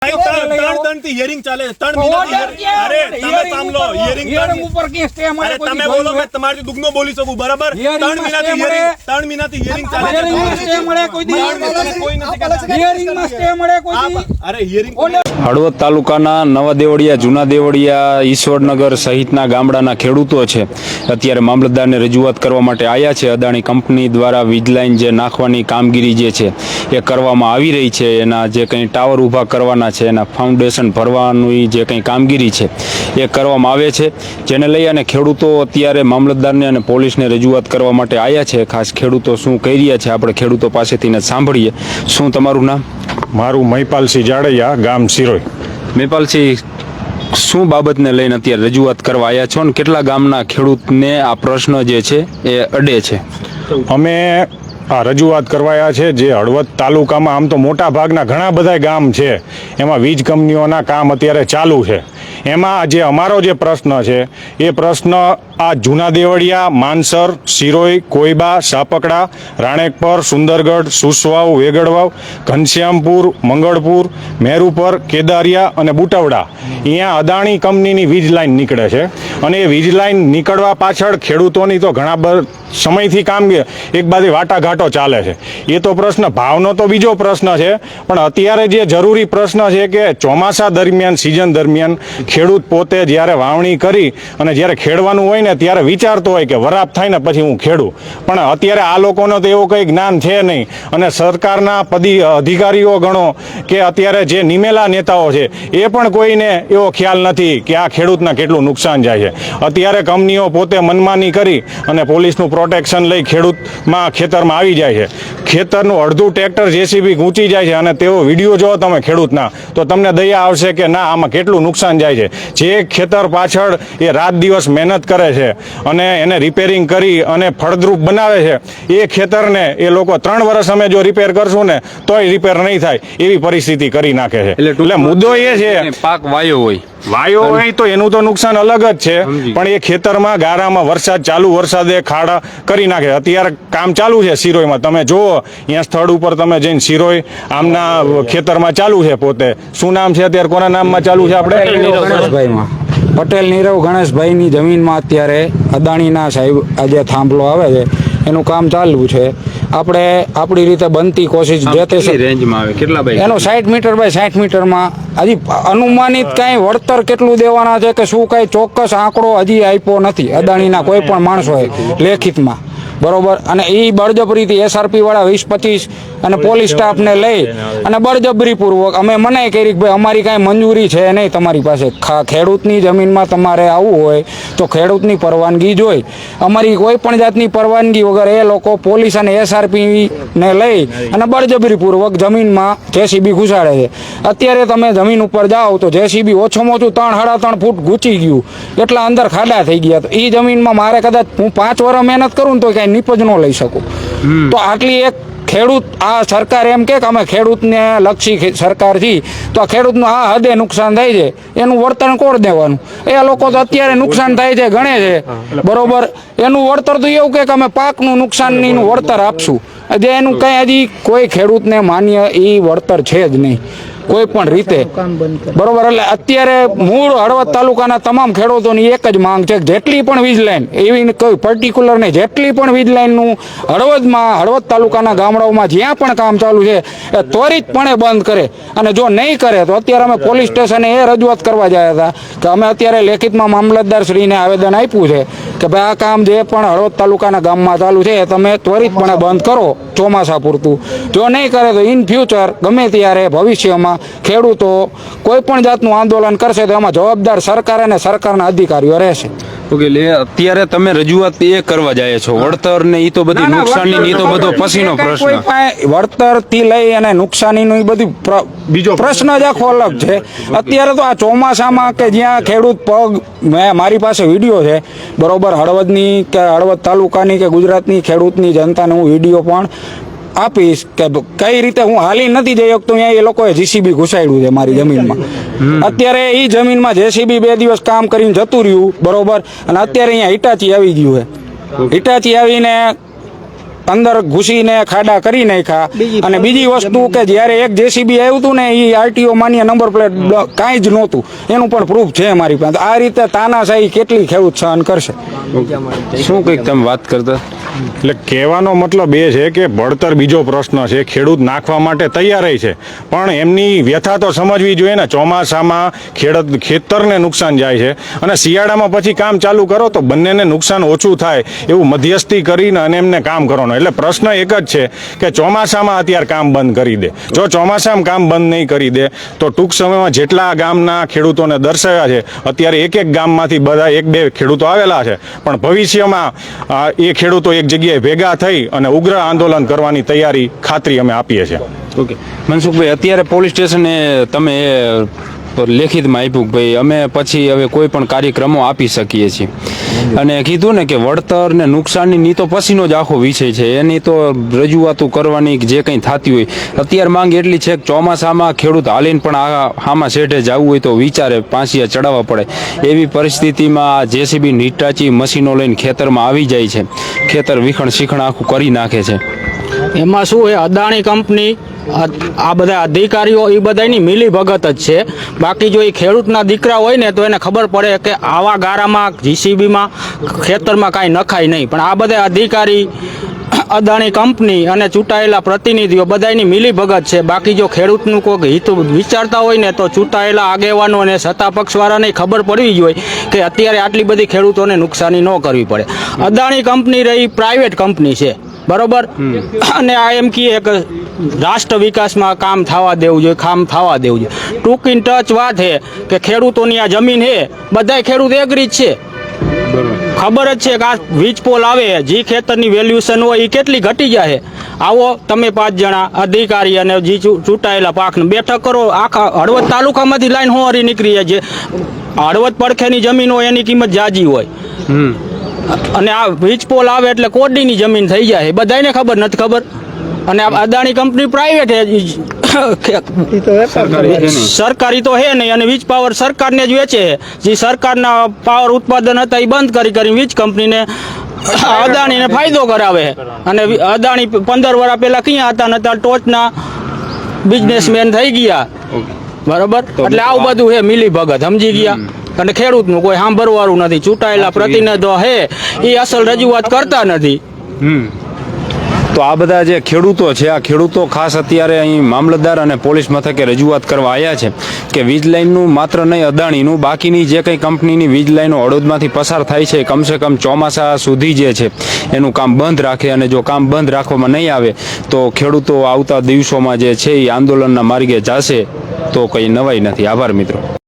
ત્રણ ચાલે? અરે તમે સાંભળો ઉપર? અરે તમે બોલો મેં બોલી શકું બરાબર? ત્રણ મહિનાથી ત્રણ મહિનાથી ચાલે મળે કોઈ માં મળે. કોઈ અરે હળવદ તાલુકાના નવા દેવળિયા જૂના દેવળિયા ઈશ્વરનગર સહિતના ગામડાના ખેડૂતો છે. અત્યારે મામલતદારને રજૂઆત કરવા માટે આવ્યા છે. અદાણી કંપની દ્વારા વીજ લાઈન જે નાખવાની કામગીરી જે છે એ કરવામાં આવી રહી છે. એના જે કંઈ ટાવર ઊભા કરવાના છે એના ફાઉન્ડેશન ભરવાની જે કંઈ કામગીરી છે એ કરવામાં આવે છે. જેને લઈ અને ખેડૂતો અત્યારે મામલતદારને અને પોલીસને રજૂઆત કરવા માટે આવ્યા છે. ખાસ ખેડૂતો શું કહી રહ્યા છે આપણે ખેડૂતો પાસેથી સાંભળીએ. શું તમારું નામ? મારું મહિપાલસિંહ જાડૈયા ગામ સિરોઈ. મહિપાલસિંહ શું બાબતને લઈને અત્યારે રજૂઆત કરવા આવ્યા છો ને કેટલા ગામના ખેડૂતને આ પ્રશ્ન જે છે એ અડે છે? અમે રજૂઆત કરવાયા છે જે હળવદ તાલુકામાં આમ તો મોટા ભાગના ઘણા બધા ગામ છે. એમાં વીજ કંપનીઓના કામ અત્યારે ચાલુ છે. એમાં જે અમારો જે પ્રશ્ન છે, એ પ્રશ્ન આ જૂના દેવળિયા માનસર સિરોઈ કોઈબા સાપકડા, રાણેકપર, સુંદરગઢ, સુસવાવ, વેગડવાવ, ઘનશ્યામપુર, મંગળપુર, મેરુપર, કેદારિયા અને બુટવડા. અહીંયા અદાણી કંપનીની વીજ લાઈન નીકળે છે. અને એ વીજ લાઇન નીકળવા પાછળ ખેડૂતોની તો ઘણા સમયથી કામ એક બાજુ વાટાઘાટો ચાલે છે. એ તો પ્રશ્ન, ભાવનો તો બીજો પ્રશ્ન છે, પણ અત્યારે જે જરૂરી પ્રશ્ન છે કે ચોમાસા દરમિયાન, સિઝન દરમિયાન ખેડૂત પોતે જ્યારે વાવણી કરી અને જ્યારે ખેડવાનું હોય ને ત્યારે વિચારતો હોય કે વરાપ થાય ને પછી હું ખેડું. પણ અત્યારે આ લોકોનો તો એવું કંઈ જ્ઞાન છે નહીં. અને સરકારના પદી, અધિકારીઓ ગણો કે અત્યારે જે નિમેલા નેતાઓ છે, એ પણ કોઈને એવો ખ્યાલ નથી કે આ ખેડૂતના કેટલું નુકસાન જાય છે. અત્યારે કંપનીઓ પોતે મનમાની કરી અને પોલીસનું પ્રોટેક્શન લઈ ખેડૂતમાં ખેતરમાં આવી જાય છે. ખેતરનું અડધું ટ્રેક્ટર જેસીબી ગૂંચી જાય છે અને તેઓ વીડિયો જો તમે ખેડૂતના. તો તમને દયા આવશે કે ના આમાં કેટલું નુકસાન જાય છે. જે ખેતર પાછળ એ રાત દિવસ મહેનત કરે છે અને એને રિપેરિંગ કરી અને ફળદ્રુપ બનાવે છે એ ખેતરને એ લોકો ત્રણ વર્ષ અમે જો રિપેર કરશું ને તોય રિપેર નહીં થાય એવી પરિસ્થિતિ કરી નાખે છે. એટલે મુદ્દો એ છે પાક વાયો હોય. વાયો હોય તો એનું તો નુકસાન અલગ જ છે. પણ એ ખેતરમાં ગારામાં વરસાદ ચાલુ વરસાદે ખાડા કરી નાખે. અત્યારે કામ ચાલુ છે સિરોઈમાં તમે જુઓ અહીંયા સ્થળ ઉપર તમે જઈને સિરોઈ આમના ખેતરમાં ચાલુ છે પોતે. શું નામ છે અત્યારે? કોના નામમાં ચાલુ છે આપણે? ગણેશભાઈમાં. પટેલ નીરવ ગણેશભાઈની જમીનમાં અત્યારે અદાણીના સાહેબ આ જે થાંભલો આવે છે. એનું કામ ચાલુ છે. આપણે આપણી રીતે બનતી કોશિશ જે તે રેન્જમાં આવે? કેટલા બાય એનો સાઠ મીટર બાય સાઠ મીટરમાં. હજી અનુમાનિત કાંઈ વળતર કેટલું દેવાના છે કે શું કાંઈ ચોક્કસ આંકડો હજી આપ્યો નથી. અદાણીના કોઈ પણ માણસોએ લેખિતમાં. બરોબર? અને એ બળજબરીથી એસઆરપી વાળા વીસ પચીસ અને પોલીસ સ્ટાફને લઈ અને બળજબરીપૂર્વક અમે મને કરી કે ભાઈ અમારી કાંઈ મંજૂરી છે નહીં તમારી પાસે. ખેડૂતની જમીનમાં તમારે આવવું હોય તો ખેડૂતની પરવાનગી જોઈ. અમારી કોઈ પણ જાતની પરવાનગી વગર એ લોકો પોલીસ અને એસઆરપીને લઈ અને બળજબરીપૂર્વક જમીનમાં જેસીબી ઘુસાડે છે. અત્યારે તમે જમીન ઉપર જાઓ તો જેસીબી ઓછામાં ઓછું ત્રણ સાડા ત્રણ ફૂટ ઘૂંચી ગયું. એટલા અંદર ખાડા થઈ ગયા. તો એ જમીનમાં મારે કદાચ હું પાંચ વર્ષ મહેનત કરું ને તો કાંઈ નીપજ ન લઈ શકું. તો આટલી એક ખેડૂત આ સરકાર એમ કે અમે ખેડૂતને લક્ષી સરકારથી તો આ ખેડૂતનું આ હદે નુકસાન થાય છે. એનું વળતર કોણ દેવાનું? એ લોકો તો અત્યારે નુકસાન થાય છે ગણે છે. બરોબર? એનું વળતર તો એવું કે કે અમે પાકનું નુકસાનની વળતર આપશું. જે એનું કંઈ હજી કોઈ ખેડૂતને માન્ય એ વળતર છે જ નહીં. કોઈ પણ રીતે બરોબર એટલે અત્યારે મૂળ હળવદ તાલુકાના તમામ ખેડૂતોની એક જ માંગ છે જેટલી પણ વીજ લાઈન એવી કોઈ પર્ટિક્યુલર નહીં જેટલી પણ વીજ લાઈનનું હળવદમાં હળવદ તાલુકાના ગામડાઓમાં જ્યાં પણ કામ ચાલુ છે એ ત્વરિતપણે બંધ કરે. અને જો નહીં કરે તો અત્યારે અમે પોલીસ સ્ટેશને એ રજૂઆત કરવા ગયા હતા કે અમે અત્યારે લેખિતમાં મામલતદાર શ્રીને આવેદન આપ્યું છે કે ભાઈ આ કામ જે પણ હળવદ તાલુકાના ગામમાં ચાલુ છે એ તમે ત્વરિતપણે બંધ કરો ચોમાસા પૂરતું જો નહીં કરે તો ઇન ફ્યુચર ગમે ત્યારે ભવિષ્યમાં ખેડૂતો કોઈ પણ જાતનું આંદોલન કરશે તો એમાં જવાબદાર સરકાર અને સરકારના અધિકારીઓ રહેશે. ઓકે અત્યારે તમે રજૂઆત એ કરવા જાય છો. વળતર ને એ તો બધી નુકસાની ના, નુકસાનની ને ઈ તો બધો પસીનો પછીનો પ્રશ્ન. વળતરથી વળતરથી લઈ અને નુકસાનીનું એ બધું બીજો પ્રશ્ન. જ આખો અલગ છે. અત્યારે તો આ ચોમાસામાં કે જ્યાં ખેડૂત પગ મેં મારી પાસે વીડિયો છે બરોબર હળવદની કે હળવદ તાલુકાની કે ગુજરાતની ખેડૂતની જનતાને હું વીડિયો પણ આપીશ કે કઈ રીતે હું હાલી નથી જઈ શકતો અહીંયા એ લોકોએ જીસીબી ઘુસાડ્યું છે મારી જમીનમાં. અત્યારે એ જમીનમાં જેસીબી બે દિવસ કામ કરીને જતું રહ્યું બરોબર? અને અત્યારે અહીંયા હિટાચી આવી ગયું છે. હિટાચી આવીને અંદર ઘૂસીને ખાડા કરી નાખ્યા. અને બીજી વસ્તુ કે જ્યારે એક જેસીબી આવ્યું હતું ને એ આરટીઓ માન્ય નંબર પ્લેટ કાંઈ જ નહોતું. એનું પણ પ્રૂફ છે મારી પાસે. આ રીતે તાનાશાહી કેટલી ખેડૂત સહન કરશે? શું કંઈક તમે વાત કરતા? એટલે કહેવાનો મતલબ એ છે કે ભણતર બીજો પ્રશ્ન છે, ખેડૂત નાખવા માટે તૈયાર છે. પણ એમની વ્યથા તો સમજવી જોઈએ ને, ચોમાસામાં ખેડત, ખેતરને નુકસાન જાય છે. અને શિયાળામાં પછી કામ ચાલુ કરો તો બંનેને નુકસાન ઓછું થાય એવું મધ્યસ્થી કરીને અને એમને કામ કરવાનું. એટલે પ્રશ્ન એક જ છે કે ચોમાસામાં અત્યારે કામ બંધ કરી દે. જો ચોમાસામાં કામ બંધ નહીં કરી દે, તો ટૂંક સમયમાં જેટલા ગામના ખેડૂતોને દર્શાવ્યા છે, અત્યારે એક એક ગામમાંથી બધા એક બે ખેડૂતો આવેલા છે. પણ ભવિષ્યમાં એ ખેડૂતો એક જગ્યાએ ભેગા થઈ અને ઉગ્ર આંદોલન કરવાની તૈયારી ખાતરી અમે આપીએ છીએ. ઓકે. મનસુખભાઈ, અત્યારે પોલીસ સ્ટેશને તમે લેખિતમાં આપ્યું કે ભાઈ, અમે પછી હવે કોઈ પણ કાર્યક્રમો આપી શકીએ છીએ. અને કીધું ને કે વળતર ને નુકસાનની તો પછીનો જ આખો વિષય છે. એની તો રજૂઆતો કરવાની જે કંઈ થતી હોય. અત્યારે માંગ એટલી છે કે ચોમાસામાં ખેડૂત હાલીને પણ આ આમાં શેઠે જવું હોય તો વિચારે પાંસિયા ચડાવવા પડે. એવી પરિસ્થિતિમાં આ જેસીબી નીટાચી મશીનો લઈને ખેતરમાં આવી જાય છે. ખેતર વિખણ શીખણ આખું કરી નાખે છે. એમાં શું એ અદાણી કંપની આ બધા અધિકારીઓ એ બધાની મિલી ભગત જ છે. બાકી જો એ ખેડૂતના દીકરા હોય ને, તો એને ખબર પડે કે આવા ગારામાં, જીસીબીમાં, ખેતરમાં કાંઈ નખાય નહીં. પણ આ બધા અધિકારી, અદાણી કંપની અને ચૂંટાયેલા પ્રતિનિધિઓ બધાની મિલી ભગત છે. બાકી જો ખેડૂતનું કોઈક હિત વિચારતા હોય ને, તો ચૂંટાયેલા આગેવાનો અને સત્તા પક્ષવાળાને ખબર પડવી જોઈએ કે અત્યારે આટલી બધી ખેડૂતોને નુકસાની ન કરવી પડે. અદાણી કંપની રહી પ્રાઇવેટ કંપની છે. બરોબર? અને આ એમ કહીએ કે રાષ્ટ્ર વિકાસમાં કામ થવા દેવું જોઈએ કામ થવા દેવું જોઈએ. ટૂંક ઇન ટચ વાત છે કે ખેડૂતોની આ જમીન છે બધાય ખેડૂત એગ્રી જ છે. ખબર જ છે કે આ વીજ પોલ આવે જે ખેતરની વેલ્યુશન હોય એ કેટલી ઘટી જાય આવો તમે પાંચ જણા અધિકારી અને જે ચૂંટાયેલા પાકને બેઠક કરો આખા હળવદ તાલુકામાંથી લાઈન હોવારી નીકળી જાય. છે હળવદ પડખેની જમીન હોય એની કિંમત જાજી હોય. અને આ વીજ પોલ આવે એટલે કોડીની જમીન થઈ જાય. બધાને ખબર નથી ખબર? અને આ અદાણી કંપની પ્રાઇવેટ સરકારી તો હે નહીં અને વીજ પાવર સરકારને જ વેચે. જે સરકારના પાવર ઉત્પાદન હતા એ બંધ કરી કરી વીજ કંપનીને અદાણીને ફાયદો કરાવે. અને અદાણી પંદર વર્ષ પહેલા ક્યાં હતા ને અત્યારે ટોચના બિઝનેસમેન થઈ ગયા. બરોબર? એટલે આવું બધું હે મિલી ભગત સમજી ગયા? અને ખેડૂતનું કોઈ સાંભળવાનું નથી. ચૂંટાયેલા પ્રતિનિધિઓ હે એ અસલ રજૂઆત કરતા નથી. તો આ બધા જે ખેડૂતો છે આ ખેડૂતો ખાસ અત્યારે અહીં મામલતદાર અને પોલીસ મથકે રજૂઆત કરવા આવ્યા છે કે વીજ લાઇનનું માત્ર નહીં અદાણીનું બાકીની જે કંઈ કંપનીની વીજ લાઇનો હળવદમાંથી પસાર થાય છે કમસે કમ ચોમાસા સુધી જે છે એનું કામ બંધ રાખે અને જો કામ બંધ રાખવામાં નહીં આવે તો ખેડૂતો આવતા દિવસોમાં જે છે એ આંદોલનના માર્ગે જશે તો કંઈ નવાઈ નથી. આભાર મિત્રો.